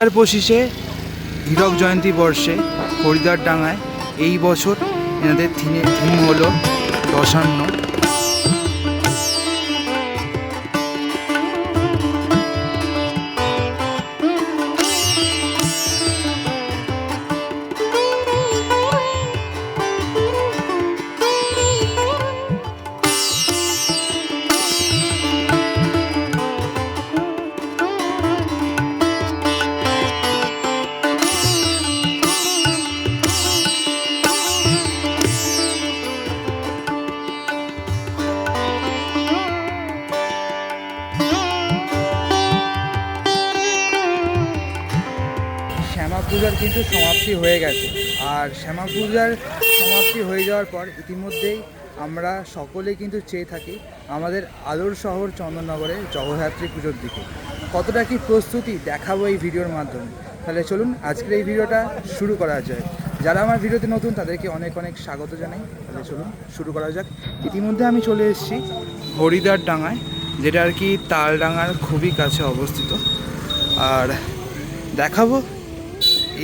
আর পঁচিশে হীরক জয়ন্তী বর্ষে হরিদ্বার ডাঙায় এই বছর এনাদের থিম হলো দশান্ন। পূজার কিন্তু সমাপ্তি হয়ে গেছে। আর শ্যামা পূজার সমাপ্তি হয়ে যাওয়ার পর ইতিমধ্যেই আমরা সকলে কিন্তু চেয়ে থাকি আমাদের আলোর শহর চন্দননগরে জগদ্ধাত্রী পুজোর দিকে। কতটা কি প্রস্তুতি দেখাবো এই ভিডিওর মাধ্যমে? তাহলে চলুন আজকের এই ভিডিওটা শুরু করা যায়। যারা আমার ভিডিওতে নতুন তাদেরকে অনেক অনেক স্বাগত জানাই। তাহলে চলুন শুরু করা যাক। ইতিমধ্যে আমি চলে এসেছি হরিদার ডাঙায়, যেটা আর কি তালডাঙার খুবই কাছে অবস্থিত। আর দেখাবো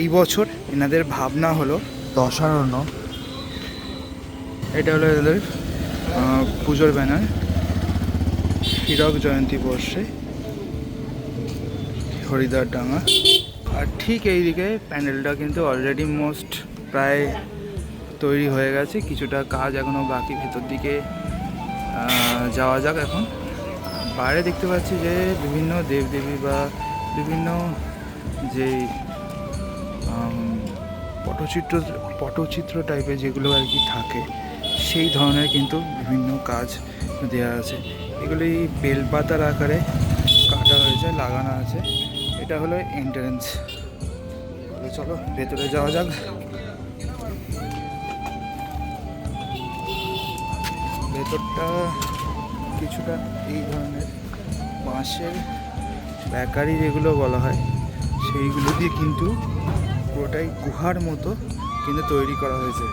এই বছর এনাদের ভাবনা হলো দশারণ্য। এটা হলো এদের পুজোর ব্যানার, হীরক জয়ন্তী বর্ষে হরিদার ডাঙা। আর ঠিক এইদিকে প্যান্ডেলটা কিন্তু অলরেডি মোস্ট প্রায় তৈরি হয়ে গেছে। কিছুটা কাজ এখনও বাকি, ভেতর দিকে যাওয়া যাক এখন। বাইরে দেখতে পাচ্ছি যে বিভিন্ন দেবদেবী বা বিভিন্ন যে পটচিত্র পটচিত্র টাইপের যেগুলো আর কি থাকে, সেই ধরনের কিন্তু বিভিন্ন কাজ দেওয়া আছে। এগুলি বেলপাতার আকারে কাটা হয়েছে, লাগানো আছে। এটা হলো এন্ট্রেন্স চলো, ভেতরে যাওয়া যাক। ভেতরটা কিছুটা এই ধরনের। বাঁশের ব্যাকারি যেগুলো বলা হয়, সেইগুলো দিয়ে কিন্তু পুরোটাই গুহার মতো কিন্তু তৈরি করা হয়েছে।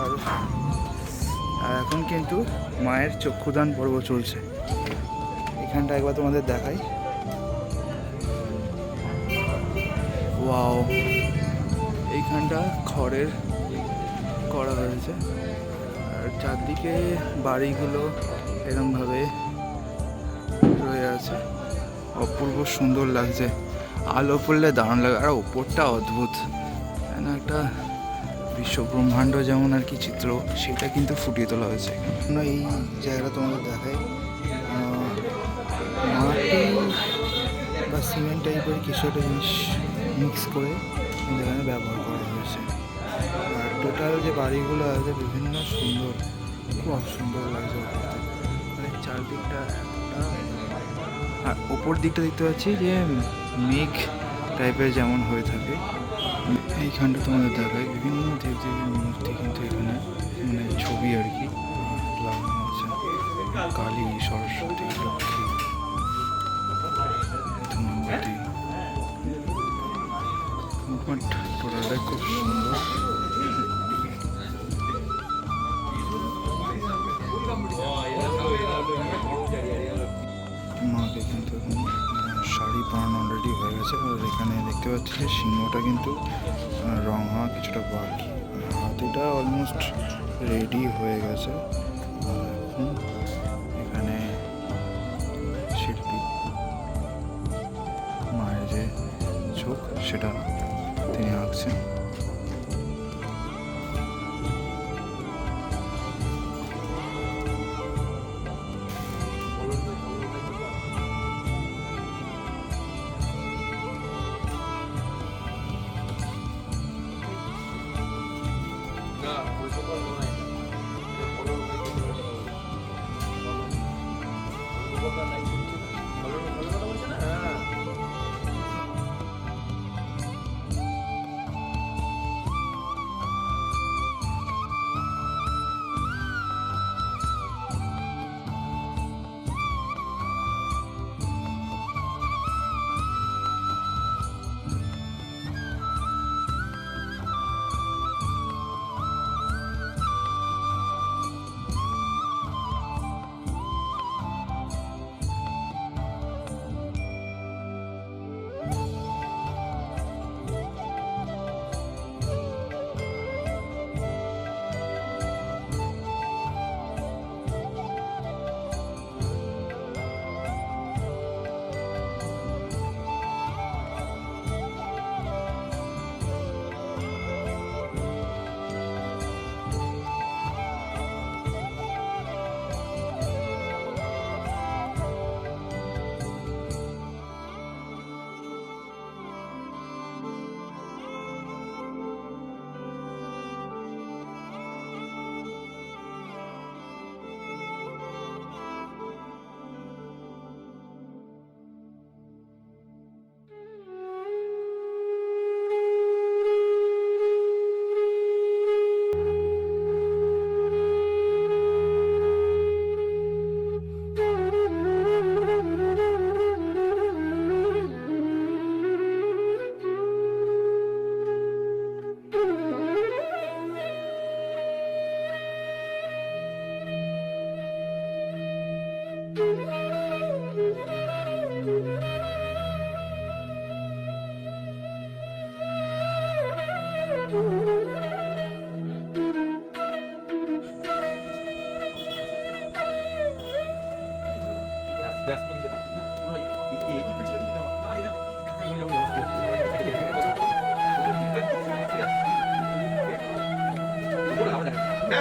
আর এখন কিন্তু মায়ের চক্ষুদান পর্ব চলছে। এখানটা একবার তোমাদের দেখাই। ওয়াও, এইখানটা খড়ের করা হয়েছে। আর চারদিকে বাড়িগুলো এরমভাবে রয়ে আছে। অপূর্ব সুন্দর লাগছে। আলো পড়লে দারুণ লাগে। আর ওপরটা অদ্ভুত। না একটা বিশ্ব ব্রহ্মাণ্ড যেমন আর কি চিত্র, সেটা কিন্তু ফুটিয়ে তোলা হয়েছে। এই জায়গাটা তোমাদের দেখাই। মাটি বা সিমেন্ট টাইপের কিছু একটা জিনিস মিক্স করে এখানে ব্যবহার করা হয়েছে। আর টোটাল যে বাড়িগুলো আছে বিভিন্ন সুন্দর, খুব সুন্দর লাগছে মানে চারদিকটা আর ওপর দিকটা দেখতে পাচ্ছি যে মেঘ টাইপের যেমন হয়ে থাকে। এইখানটা তোমাদের দেখায় বিভিন্ন দেবদেবীর মূর্তি কিন্তু এখানে মানে ছবি আর কি লাগানো আছে। কালী, সরস্বতী দেখতে সিংহটা কিন্তু রং হওয়া কিছুটা বাকি। হাতিটা অলমোস্ট রেডি হয়ে গেছে। এখানে শিল্পী মায়ের যে চোখ সেটা তিনি আঁকছেন।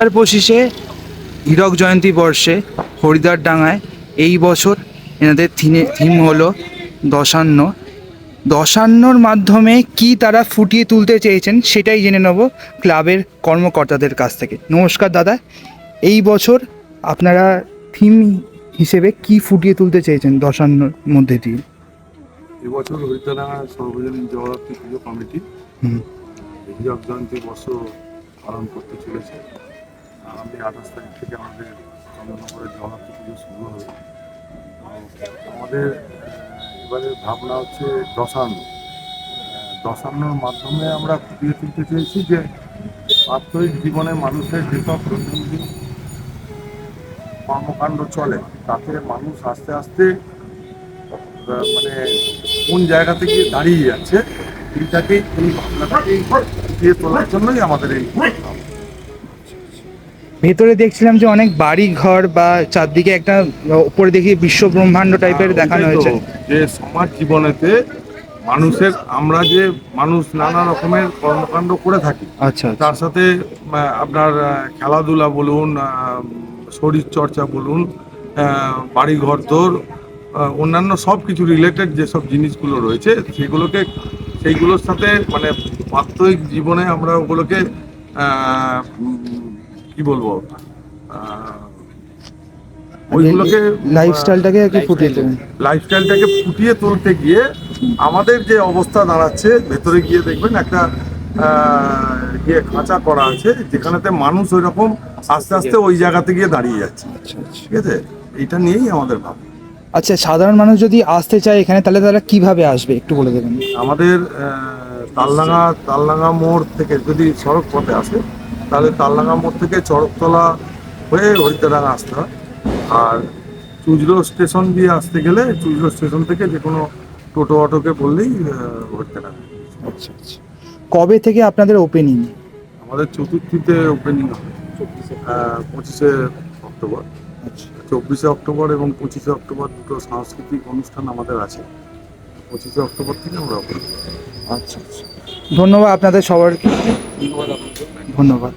আর পঁচিশে হীরক জয়ন্তী বর্ষে হরিদ্বার ডাঙায় এই বছর এনাদের থিনে থিম হলো দশান্ন। দশান্নর মাধ্যমে কি তারা ফুটিয়ে তুলতে চেয়েছেন সেটাই জেনে নেব ক্লাবের কর্মকর্তাদের কাছ থেকে। নমস্কার দাদা এই বছর আপনারা থিম হিসেবে কি ফুটিয়ে তুলতে চেয়েছেন দশান্নর মধ্যে দিয়ে? এবছর হরিদ্বারা সর্বজনীন জগদ্ধাত্রী পুজো কমিটি হীরক জয়ন্তী বর্ষ পালন করতে চলেছে। আগামী আঠাশ তারিখ থেকে আমাদের চন্দ্রনগরের জগদ্ধাত্রী পুজো শুরু হবে। আমাদের এবারে ভাবনা হচ্ছে দশান্ন। দশান্নর মাধ্যমে আমরা ফুটিয়ে তুলতে চেয়েছি যে প্রাত্যহিক জীবনে মানুষের যেসব দৈনন্দিন কর্মকাণ্ড চলে, তাতে মানুষ আস্তে আস্তে মানে কোন জায়গা থেকে দাঁড়িয়ে যাচ্ছে এইটাকেই এই ভাবনাটাকেই ফুটিয়ে তোলার জন্যই আমাদের এই ভেতরে দেখছিলাম যে অনেক বাড়ি ঘর বা চারদিকে একটা উপরে দেখি বিশ্ব ব্রহ্মাণ্ড টাইপের হ্যাঁ, দেখানো হয়েছে। যে সমাজ জীবনেতে মানুষের আমরা যে মানুষ নানা রকমের কর্মকাণ্ড করে থাকি আচ্ছা আচ্ছা। তার সাথে আপনার খেলাধুলা বলুন শরীর চর্চা বলুন বাড়ি ঘর দোর অন্যান্য সব কিছু রিলেটেড যেসব জিনিসগুলো রয়েছে সেগুলোকে সেইগুলোর সাথে মানে প্রাত্যহিক জীবনে আমরা ওগুলোকে কি বলব? ওইগুলোকে লাইফস্টাইলটাকে আর কি ফুটিয়ে তোলেন? লাইফস্টাইলটাকে ফুটিয়ে তুলতে গিয়ে আমাদের যে অবস্থা দাঁড়াচ্ছে ভেতরে গিয়ে দেখবেন একটা ইয়ে খাঁচা করা আছে যেখানেতে মানুষ ওই রকম আস্তে আস্তে ওই জায়গাতে গিয়ে দাঁড়িয়ে যাচ্ছে। আচ্ছা আচ্ছা। ঠিক আছে? এইটা নিয়েই আমাদের ভাব আচ্ছা সাধারণ মানুষ যদি আসতে চায় এখানে তাহলে তারা কীভাবে আসবে? একটু বলে দেবেন। আমাদের তালডাঙ্গা তালডাঙ্গা মোড় থেকে যদি সড়ক পথে আসে তাহলে তালডাঙ্গা মোড় থেকে চড়কতলা হয়ে হরিদ্রাডাঙ্গা আসতে হয়। আর চুজরো স্টেশন দিয়ে আসতে গেলে চুজরো স্টেশন থেকে যে কোনো টোটো অটোকে বললেই আহ, আচ্ছা আচ্ছা। কবে থেকে আপনাদের ওপেনিং আমাদের চতুর্থীতে ওপেনিং হবে। পঁচিশে অক্টোবর। আচ্ছা। চব্বিশে অক্টোবর এবং পঁচিশে অক্টোবর দুটো সাংস্কৃতিক অনুষ্ঠান আমাদের আছে। পঁচিশে অক্টোবর থেকে আমরা ওপেনিং আচ্ছা আচ্ছা। ধন্যবাদ আপনাদের সবারকে ধন্যবাদ।